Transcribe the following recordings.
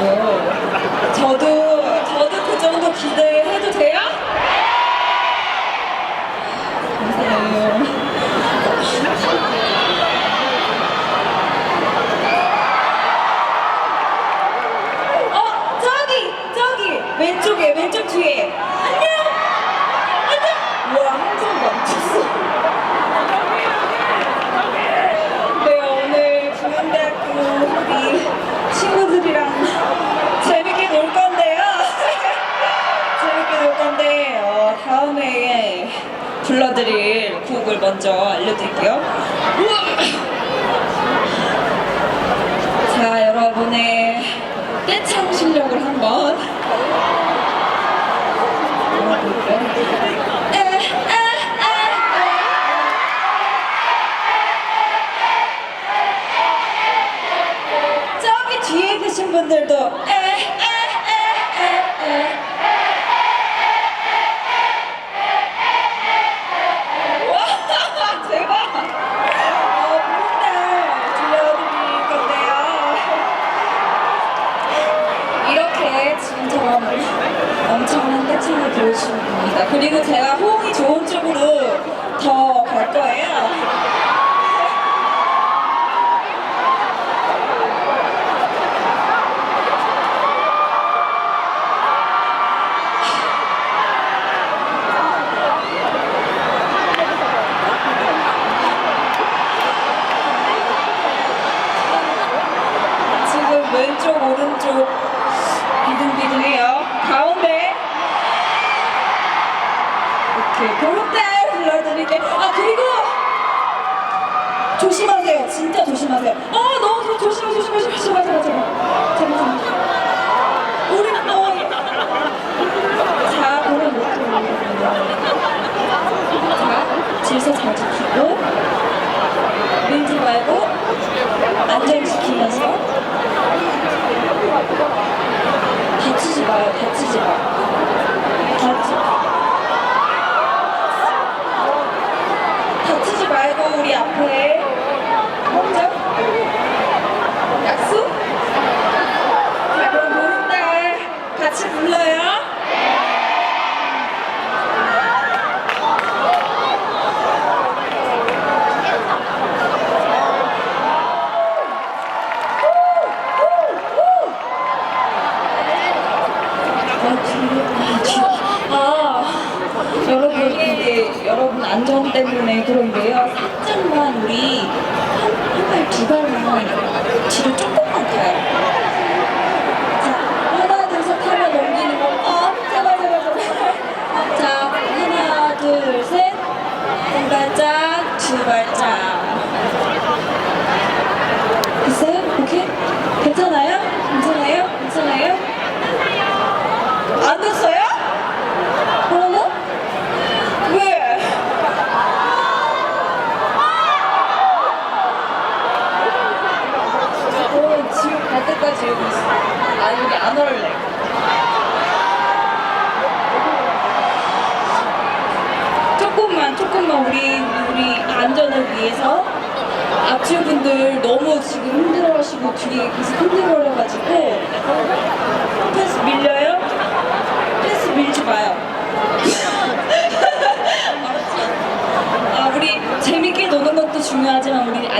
있어요. 올려드릴게요. 자, 여러분의 떼창 실력을 한번. 저기 뒤에 계신 분들도 코칭이 되신 분이다. 그리고 제가 호응이 좋은 쪽으로 조심하세요. 진짜 조심하세요. 어, 너무 조심해, 조심해, 조심해, 조심해, 제발, 제발, 제발, 제발. 우리 어. 자, 고래 못 뭐 자, 질서 잘 지키고 밀지 말고 안전 지키면서 다치지 마요, 다치지 마. 다치. ดฉันเยอะ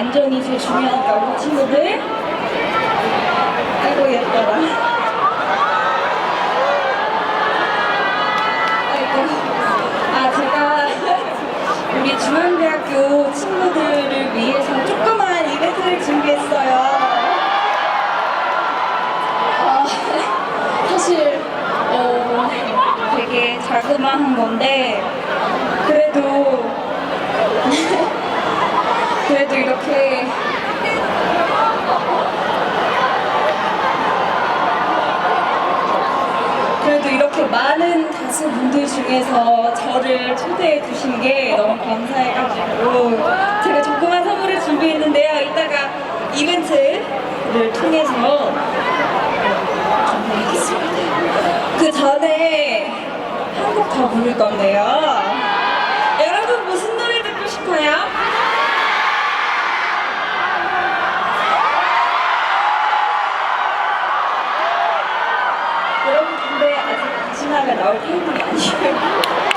안전이 제일 중요하니까 우리 친구들 아이고 예뻐라. 중에서 저를 초대해 주신 게 너무 감사해가지고 제가 조그만 선물을 준비했는데요. 이따가 이벤트를 통해서 준비하겠습니다. 그 전에 한곡더 부를 건데요. 여러분 무슨 노래 듣고 싶어요? 마지막에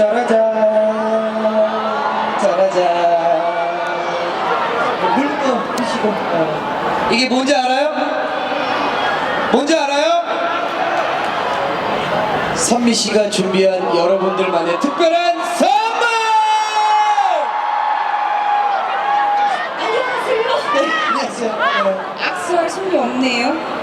짜라잔 짜라잔 물도 드시고 어. 이게 뭔지 알아요? 뭔지 알아요? 선미 씨가 준비한 여러분들만의 특별한 선물! 안녕하세요. 네, 안녕하세요. 네. 악수할 손이 없네요.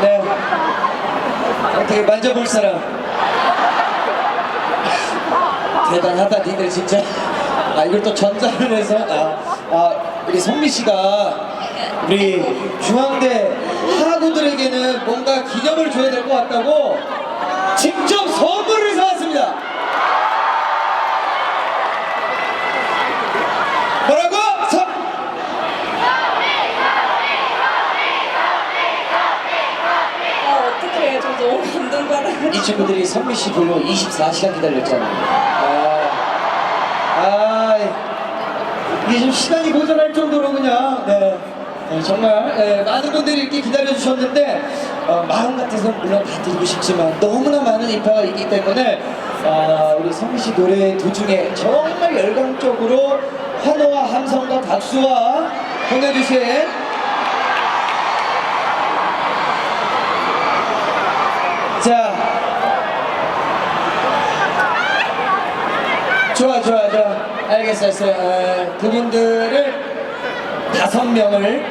네. 어떻게 만져볼 사람? 대단하다, 니들 진짜. 아, 이걸 또 전자를 해서. 아, 아 우리 성미 씨가 우리 중앙대 하구들에게는 뭔가 기념을 줘야 될 것 같다고 직접 선물을 사왔습니다. 뭐라고? 선, 아 어떡해 저 너무 감동받아요. 이 친구들이 선미 씨 보려고 24시간 기다렸잖아요. 아, 아, 이게 좀 시간이 모자랄 정도로 그냥, 네. 네, 정말 네, 많은 분들이 이렇게 기다려주셨는데 어, 마음 같아서는 물론 다 드리고 싶지만 너무나 많은 인파가 있기 때문에 아, 우리 선미 씨 노래 도중에 정말 열광적으로 환호와 함성과 박수와 보내주신 자 좋아 좋아 좋아 알겠어요 알겠어요. 어, 그분들을 다섯 명을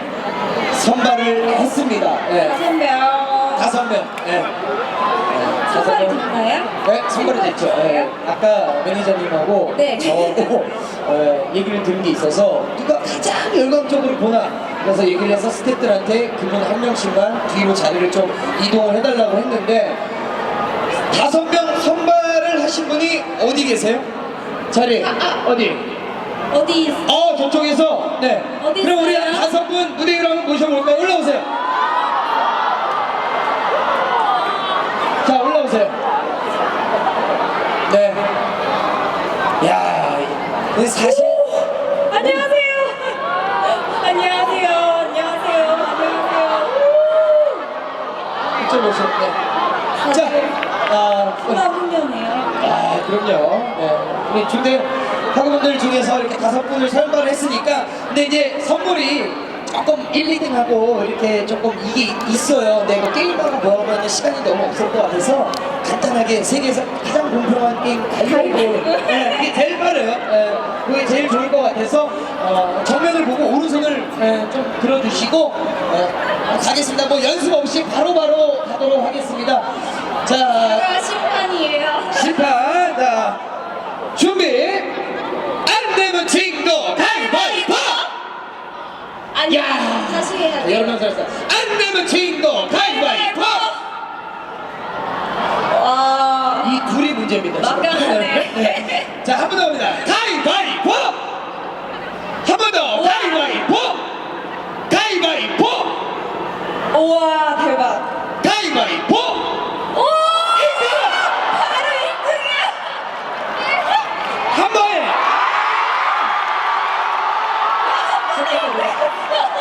선발을 했습니다 예. 다섯 명. 다섯 명 예. 다섯 선발이 명. 됐나요? 네, 선발이 됐죠. 예. 아까 매니저님하고 네. 저하고 어, 얘기를 들은 게 있어서 누가 가장 열광적으로 보나 그래서 얘기를 해서 스태프들한테 그분 한 명씩만 뒤로 자리를 좀 이동을 해달라고 했는데 다섯 명 선발을 하신 분이 어디 계세요? 자리 어디? 어디 있- 어 저쪽에서 네. 어디 그럼 우리 있어요? 한 다섯 분 무대 위로 한번 모셔볼까요? 올라오세요. 자 올라오세요. 네. 야, 이 사실 안녕하세요. 안녕하세요. 안녕하세요. 안녕하세요. 이쪽 오셨네. 자, 아, 소감 훈련해요. 아 그럼요. 네. 우리 중대 학우분들 중에서 이렇게 다섯 분을 선발을 했으니까 근데 이제 선물이 조금 1, 2등 하고 이렇게 조금 이게 있어요. 이거 게임하고 뭐하면 시간이 너무 없을 것 같아서 간단하게 세계에서 가장 공평한 게임 가위바위보. 네, 이게 제일 빠르요. 네, 그게 제일 좋을 것 같아서 어, 정면을 보고 오른손을 네, 좀 들어주시고 네, 가겠습니다. 뭐 연습 없이 바로바로 가도록 하겠습니다. 자, 심판이에요. 심판 자 준비 안 되면 진거 가위바위보 아니, 야 다시 해야 여러 돼요. 명 잘했어 안 되면 진거 가위바위보 와. 이 둘이 문제입니다. 막강하네. 자한 번더 합니다. 가위바위보! 한 번 더. 가위바위보! 가위바위보! 우와, 대박. 가위바위보 오! 바로 1등이야. 한 번에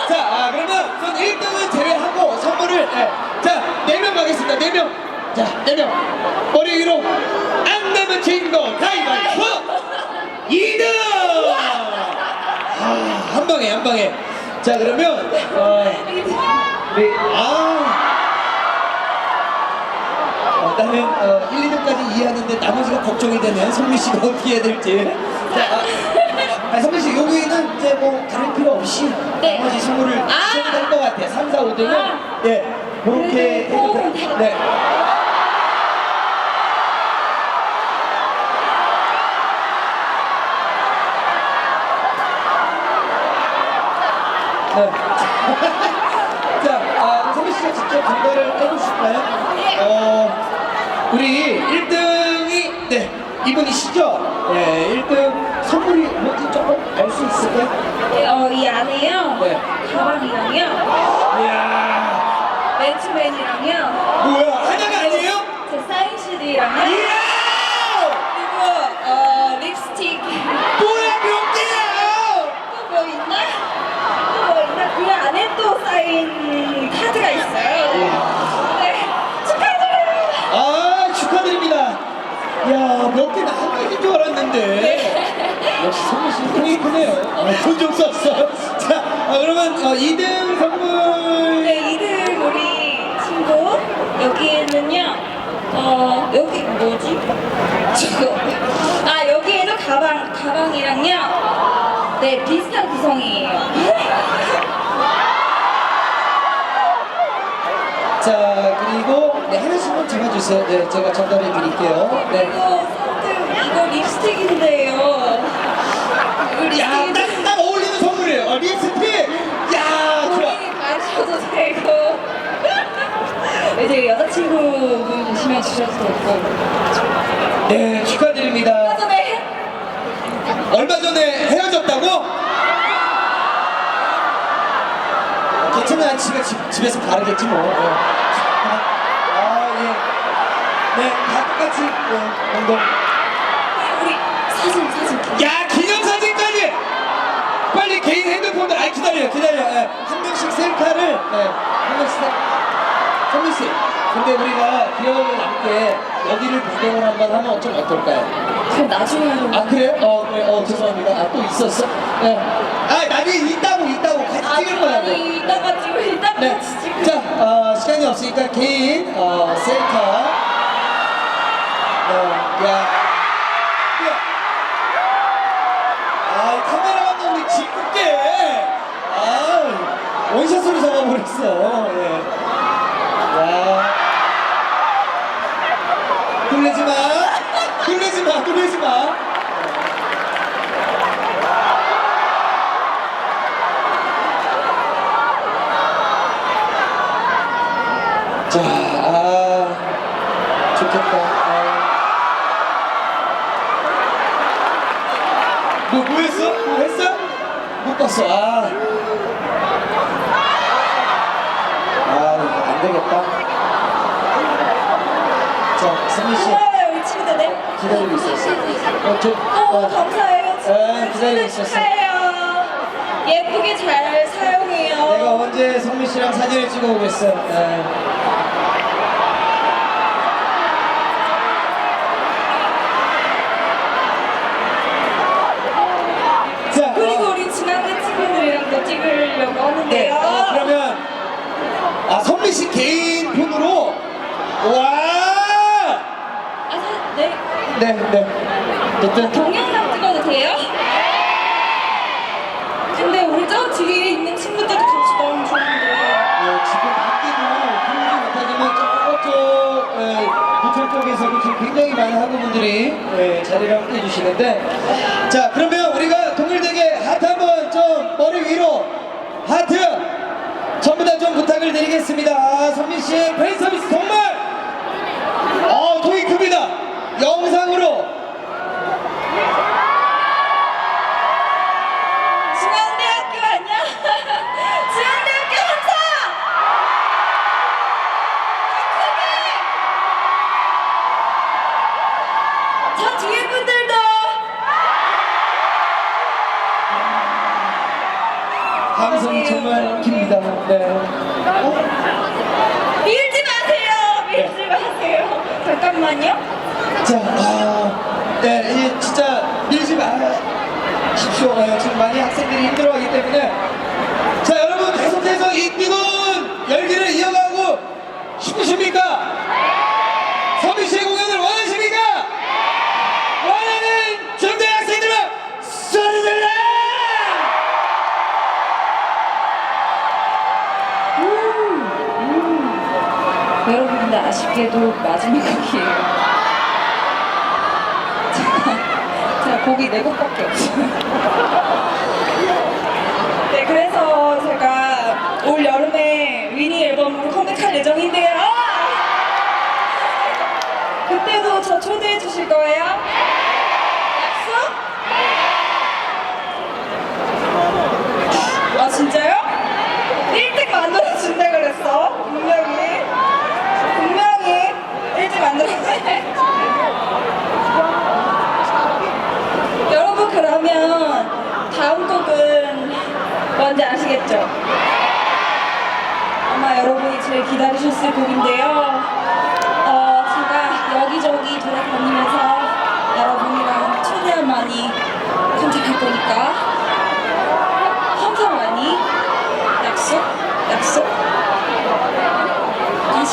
자, 아, 그러면 전 1등은 제외하고 선물을 예. 자, 4명 가겠습니다. 4명. 자, 4명. 머리 위로 안 내면 진거 가위바위보 2등! 아, 한 방에 한 방에. 자, 그러면 어, 우리 아 어, 나는 어, 1, 2등까지 이해하는데 나머지가 걱정이 되네. 성민 씨가 어떻게 해야 될지. 자, 아, 아, 성민 씨 여기는 이제 뭐 다른 필요 없이 네. 나머지 선물을 아. 주셔도 될것 같아. 3, 4, 5등은 아. 예 그렇게 해도 꼭 돼. 다. 네. 자, 아, 성민 씨가 직접 전달을 해주실까요? 네. 어, 우리 1등이 네 이분이시죠? 네, 1등 선물이 뭔지 조금 알 수 있을까요? 어, 이 안에요. 네. 가방이랑요. 이야, 맨투맨이랑요. 뭐야 하나가 아니에요? 제 사인 CD랑요. 이야, 그리고 어, 립스틱. 뭐야 몇 개야? 또 뭐 있나? 또 뭐 있나? 또 사인 카드가 있어요. 네. 축하드려요. 아 축하드립니다. 야, 몇 개나 한 개인 줄 알았는데. 역시 성민 씨 힘이 크네요. 아, 돈좀 썼어. 자, 아, 그러면 어, 2등 선물. 네, 이들 우리 친구 여기에는요. 어 여기 뭐지? 저거 아 여기에도 가방 가방이랑요. 네 비슷한 구성이에요. 자, 그리고 네, 하나씩만 잡아주세요. 네, 제가 전달해 드릴게요. 네. 선생님 이거 립스틱인데요. 이거 야, 립스틱 딱, 딱 어울리는 선물이에요. 어, 립스틱. 야, 좋아. 본인이 가셔도 되고 이제 여자친구분 계시면 주셔도 되고. 네, 축하드립니다. 전에 얼마 전에 헤어졌다고? 괜찮아, 집에, 집, 집에서 바르겠지 뭐. 네. 아, 예. 네, 다 똑같이, 네, 운동. 우리 사진 사진. 야, 기념사진까지! 빨리 개인 핸드폰을, 아이, 기다려요, 기다려요. 예, 한 명씩 셀카를, 네, 한 명씩 셀 선미 씨, 근데 우리가 기억을 남게 여기를 구경을 한번 하면 좀 어떨까요? 그럼 나중에 하는 아 그래요? 어 그래 어 죄송합니다. 아 또 있었어? 네. 아 나중에 있다고 있다고 같이 찍을 거라고. 아니 이따가 찍고 이따가 네. 같이 찍고 자 어, 시간이 없으니까 개인 어, 셀카. 야. 아, 카메라 감독님 짓궂게. 아, 원샷으로 잡아버렸어. 예. 야. 놀래지 마. 놀래지 마. 놀래지 마. 자, 아, 좋겠다. 못 봤어. 아. 아, 안 되겠다. 자, 승민 씨 고마워요 우리 친구들. 기다리고 있었어. 어, 저, 어, 어, 감사해요. 에, 기다리고 친구들 있었어. 축하해요. 예쁘게 잘 사용해요. 내가 언제 성민 씨랑 사진을 찍어 오겠어. 네. 자, 그리고 어, 우리 지난해 친구들이랑도 찍으려고 네, 하는데요. 어, 그러면 아 성민 씨 개인 폰으로 와, 아, 사, 네. 네, 네. 어쨌든 동영상 찍어도 돼요? 쪽에서도 지금 굉장히 많은 학우분들이 예, 자리를 함께 해주시는데 자 그러면 우리가 동일되게 하트 한번 좀 머리 위로 하트 전부 다 좀 부탁을 드리겠습니다. 아, 선민 씨의 팬 서비스 정말! 어 아쉽게도 마지막 곡이에요. 제가, 제가 곡이 네 곡밖에 없어요.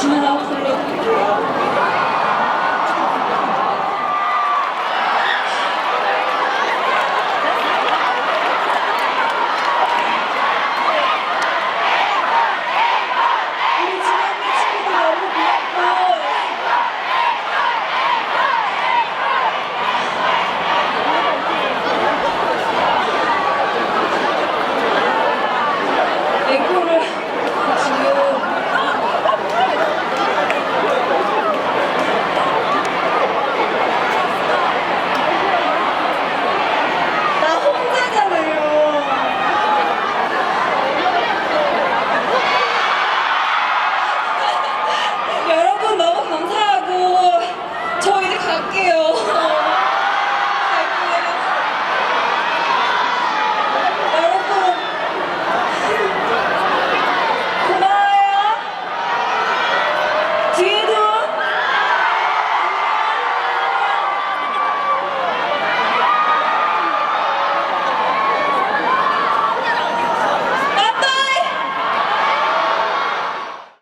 emotional